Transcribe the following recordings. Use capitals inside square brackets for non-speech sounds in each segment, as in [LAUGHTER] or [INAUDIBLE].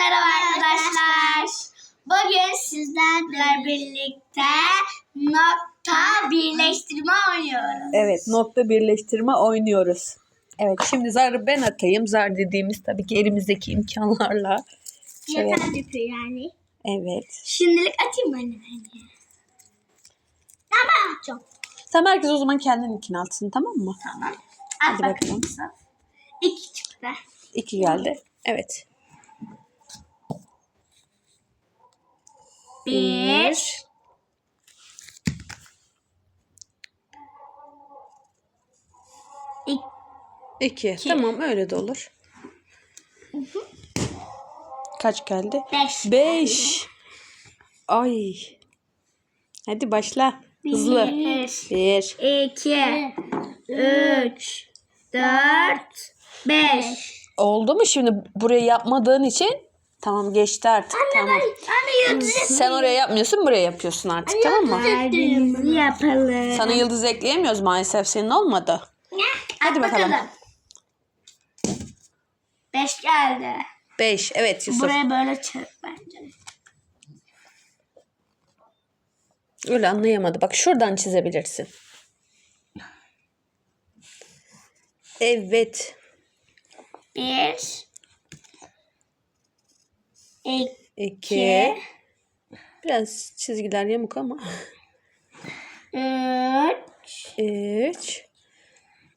merhaba arkadaşlar. Bugün sizlerle birlikte nokta birleştirme oynuyoruz. Evet nokta birleştirme oynuyoruz. Evet şimdi zarı ben atayım. Zar dediğimiz tabii ki elimizdeki imkanlarla. Şöyle, Yeter yapıyor yani. evet. Şimdilik atayım bence. Tamam çok. Tamam herkes o zaman kendininkini atsın tamam mı? Tamam. Hadi At bakalım. bakalım. İki çıktı. İki geldi. Evet. Bir. İki. İki. Tamam öyle de olur. Kaç geldi? Beş. Beş. Ay. Hadi başla. Hızlı. Bir. Bir. İki. Üç. Dört. Beş. Oldu mu şimdi burayı yapmadığın için? Tamam geçti artık. tamam. Anne yıldız Sen oraya yapmıyorsun buraya yapıyorsun artık tamam mı? Kalbimizi yapalım. Sana yıldız ekleyemiyoruz maalesef senin olmadı. Hadi bakalım. Beş geldi. 5. Evet Yusuf. Buraya böyle çarp bence. Öyle anlayamadı. Bak şuradan çizebilirsin. Evet. Bir. İki. 2. Biraz çizgiler yamuk ama. Üç. 3.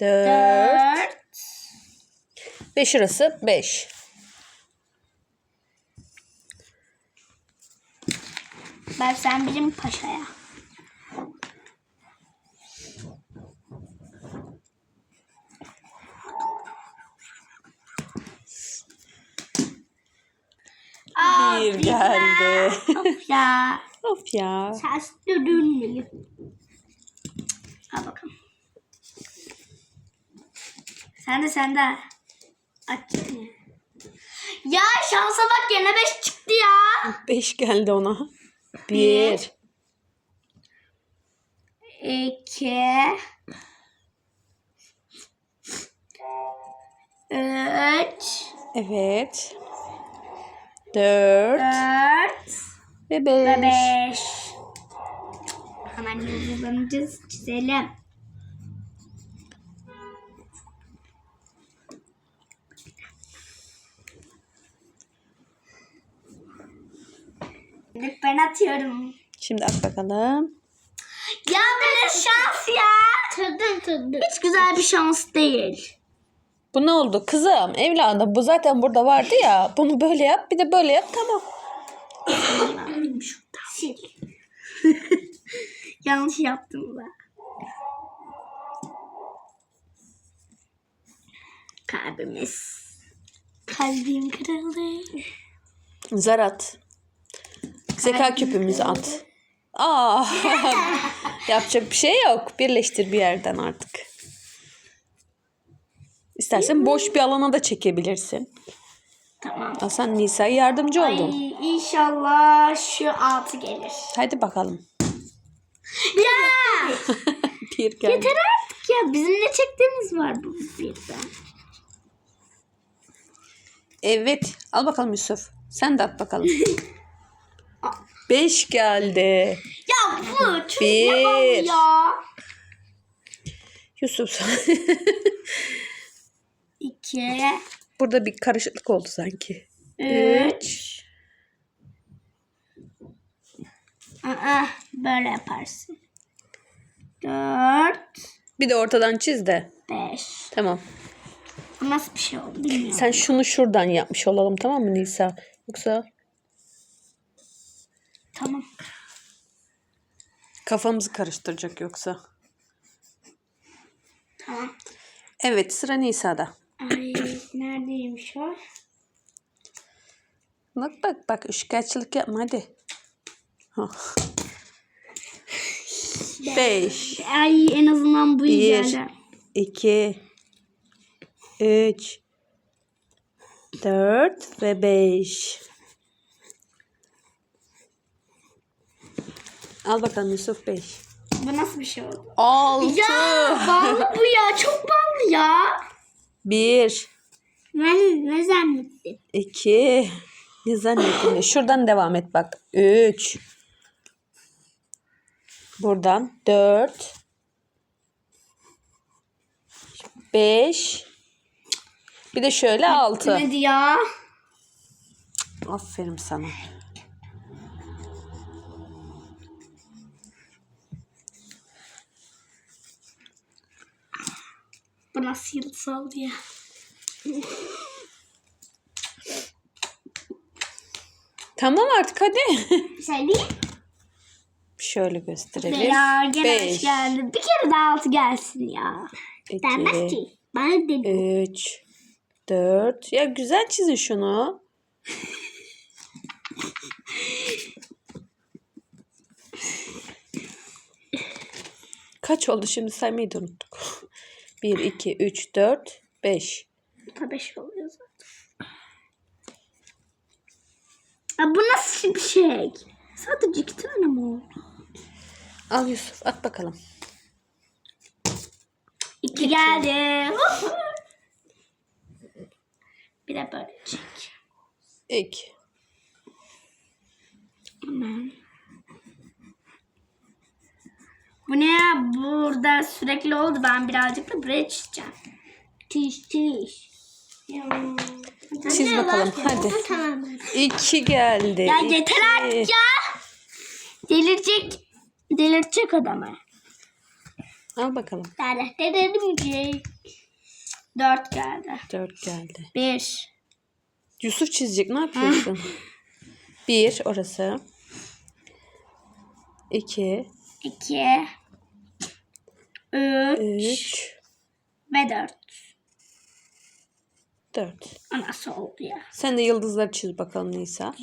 4. Dört. Ve şurası 5. Ben sen bizim paşaya. Aa, Bir bir geldi. Of ya. [LAUGHS] of ya. Ters dönmüyor. Al bakalım. Sen de sen de. Aç. Ya şansa bak gene 5 çıktı ya. 5 geldi ona. 1. İki. Üç. Evet. 4. Dört. Ve Ve 5. beş. Hemen yıldızlarını çizelim. Şimdi ben atıyorum. Şimdi at bakalım. Ya böyle şans ya. Tadın tadın. Hiç güzel bir şans değil. Bu ne oldu? Kızım, evladım bu zaten burada vardı ya. Bunu böyle yap bir de böyle yap tamam. Sil. [LAUGHS] Yanlış yaptım ben. Kalbimiz. Kalbim kırıldı. Zar at. Zeka küpümüzü at. Aa, [LAUGHS] yapacak bir şey yok. Birleştir bir yerden artık. İstersen boş bir alana da çekebilirsin. Tamam. Al sen Nisa'ya yardımcı Ay, oldun. inşallah şu altı gelir. Hadi bakalım. Ya! [LAUGHS] Bir geldi. Yeter artık ya. Bizim ne çektiğimiz var bu birden. Evet. Al bakalım Yusuf. Sen de at bakalım. [LAUGHS] Beş geldi. Ya bu çok Bir. yalan ya. Yusuf [LAUGHS] İki. burada bir karışıklık oldu sanki. Üç. Aa, böyle yaparsın. Dört. Bir de ortadan çiz de. Beş. Tamam. Bu nasıl bir şey oldu bilmiyorum. Sen şunu şuradan yapmış olalım tamam mı Nisa? Yoksa Tamam. kafamızı karıştıracak yoksa. Tamam. Evet sıra Nisa'da. Ay neredeymiş o? Bak üçkağıtçılık yapma hadi. Hah. Beş, Ay en azından bu bir, güzeldi. iki, üç, dört ve beş. Al bakalım Yusuf beş. Bu nasıl bir şey oldu? Altı. Ya ballı bu ya. Çok ballı ya. Bir, Ben ne zannettin? iki, Ne zannettin? Şuradan devam et bak. 3. Buradan 4. 5. Bir de şöyle 6. Ne ya? Aferin sana. Bu nasıl yıldız oldu ya? Tamam artık hadi. [LAUGHS] Değil. Şöyle gösterelim. Ya gene beş 5, geldi. Bir kere daha altı gelsin ya. Denmez 2, ki. Bana dedi. 3, 4. Ya güzel çizin şunu. Kaç oldu şimdi saymayı da unuttuk. 1, 2, 3, 4, 5. Tabii beş oluyor zaten. Ya bu nasıl bir şey? Sadece iki tane mi oldu? Al Yusuf at bakalım. İki geldi. [LAUGHS] bir de böyle çek. 2. Hemen. Bu ne ya? Burada sürekli oldu. Ben birazcık da buraya çizeceğim. Tiş tiş. Ya. Çiz bakalım hadi. Tamam. 2 geldi. Ya İki. yeter artık ya. Delirecek. Delirtecek adamı. Al bakalım. Delirtecek. Dört geldi. 4 geldi. Bir. Yusuf çizecek ne yapıyorsun? 1 orası. 2 iki. Üç. 3 Ve dört. 4. O nasıl oldu ya? Sen de yıldızları çiz bakalım Nisa.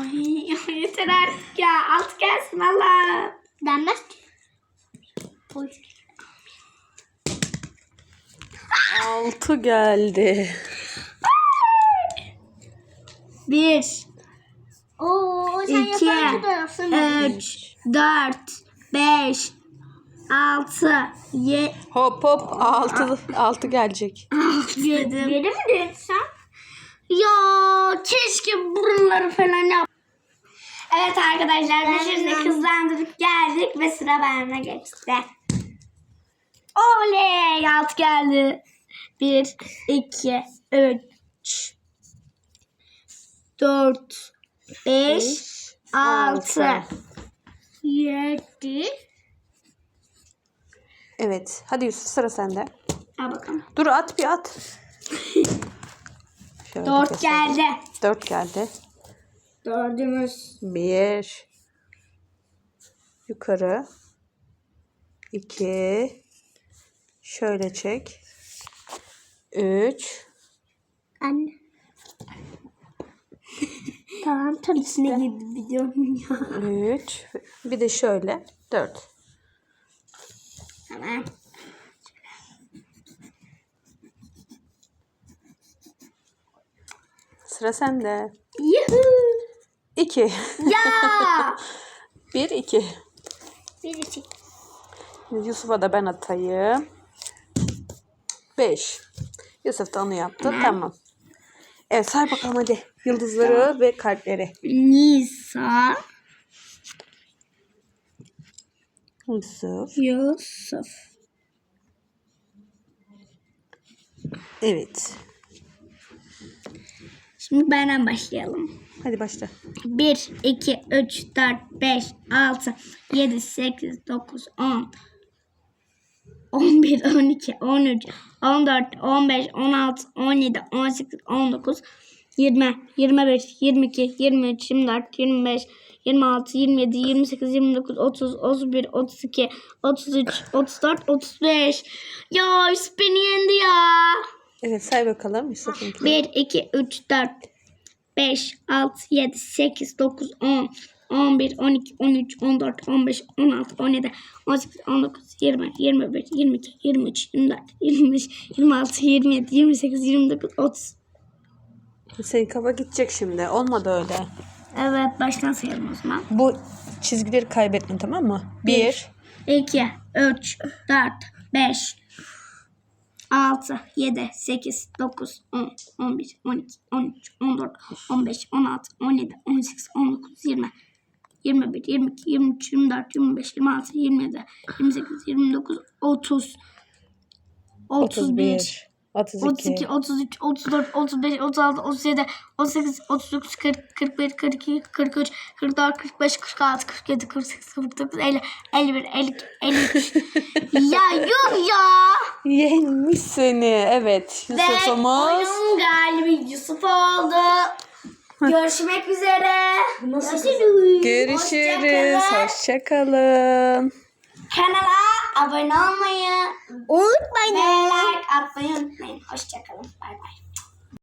Ay yeter artık ya. Alt gelsin Allah. Denmez ki. 6 geldi. Bir. Oo, sen İki. Üç. Dört. Beş. Altı. Ye Hop hop 6 6 gelecek. yedi. Yedi mi dedin sen? Ya keşke burunları falan yap. Evet arkadaşlar biz şimdi kızlandırıp geldik ve sıra bende geçti. Oley alt geldi. Bir, iki, üç, dört, beş, altı, yedi. Evet. Hadi Yusuf sıra sende. Al bakalım. Dur at bir at. [LAUGHS] Şöyle Dört göstereyim. geldi. 4 geldi. Dördümüz. 1 yukarı 2 şöyle çek 3 Anne. [LAUGHS] tamam tabii içine girdi videonun ya. 3 bir de şöyle 4 Tamam. sıra sende. Yuhu. 2 Ya. 1 2 Birisi. Yusuf'a da ben atayım. 5 Yusuf da onu yaptı. Tamam. Evet say bakalım hadi. Yıldızları ve kalpleri. Nisa. Yusuf Yusuf. Evet Şimdi benden başlayalım. hadi başla 1, 2, 3, 4, 5, 6, 7, 8, 9, 10, 11, 12, 13, 14, 15, 16, 17, 18, 19, 20, 25, 22, 23, 24, 25, 26, 27, 28, 29, 30, 31, 32, 33, 34, 35. Ya Yusuf beni yendi ya. Evet say bakalım Yusuf'unki 1, 2, 3, 4, 5, 6, 7, 8, 9, 10, 11, 12, 13, 14, 15, 16, 17, 18, 19, 20, 21, 22, 23, 24, 25, 26, 27, 28, 29, 30. Senin kafa gidecek şimdi. Olmadı öyle. Evet baştan sayalım o zaman. Bu çizgileri kaybetme tamam mı? 1, 2, 3, 4, 5, 6, 7, 8, 9, 10, 11, 12, 13, 14, 15, 16, 17, 18, 19, 20, 21, 22, 23, 24, 25, 26, 27, 28, 29, 30, 31, 32, 33, 34, 35, 36, 37, 38, 39, 40, 41, 42, 43, 44, 45, 46, 47, 48, 49, 50, 51, 52, 53. ya yuh ya. Yenmiş seni. Evet. Yusuf'umuz. oyun galibi Yusuf oldu. Görüşmek üzere. Görüşürüz. Görüşürüz. Hoşçakalın. Kanala abone olmayı Unutmayın. ve like atmayı unutmayın. Hoşçakalın. Bay bay.